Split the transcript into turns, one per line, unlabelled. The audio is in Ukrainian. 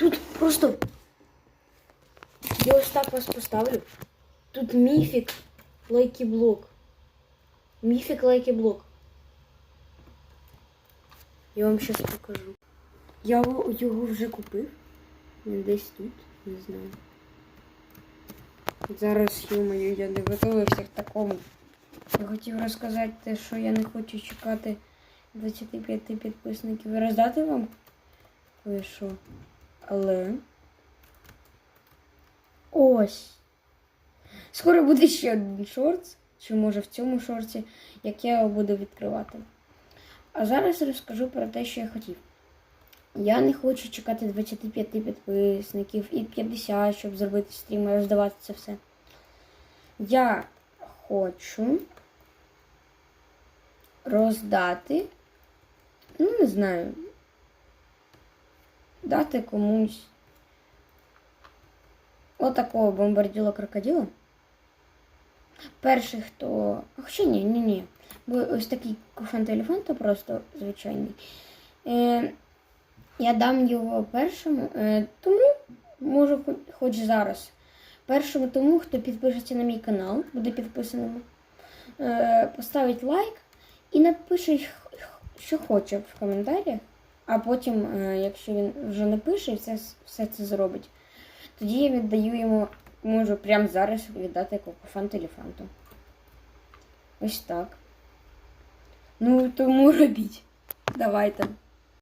Тут просто. Я ось так вас поставлю. Тут міфік лайки-блок. Міфік лайки-блок. Я вам зараз покажу. Я його- вже купив. Він десь тут, не знаю. Зараз, ё-моё, я не готувався к такому. Я хотів розказати те, що я не хочу чекати 25 підписників і роздати вам кое-що. Але. Ось. Скоро буде ще один шорт, чи може в цьому шорті, як я його буду відкривати. А зараз розкажу про те, що я хотів. Я не хочу чекати 25 підписників і 50, щоб зробити стрім і роздавати це все. Я хочу роздати, ну, не знаю, дати комусь отакого бомбарділа крокодила. Перший, хто. Хоча ні, ні, ні. Бо ось такий куфан телефон, просто звичайний. Е, я дам його першому, е, тому можу хоч, зараз. Першому тому, хто підпишеться на мій канал, буде підписаним, е, поставить лайк і напише, що хоче в коментарях. А потім, е, якщо він вже напише і все, все це зробить, тоді я віддаю йому, можу прямо зараз віддати кокофанту елефанту. Ось так. Ну, тому робіть. Давайте.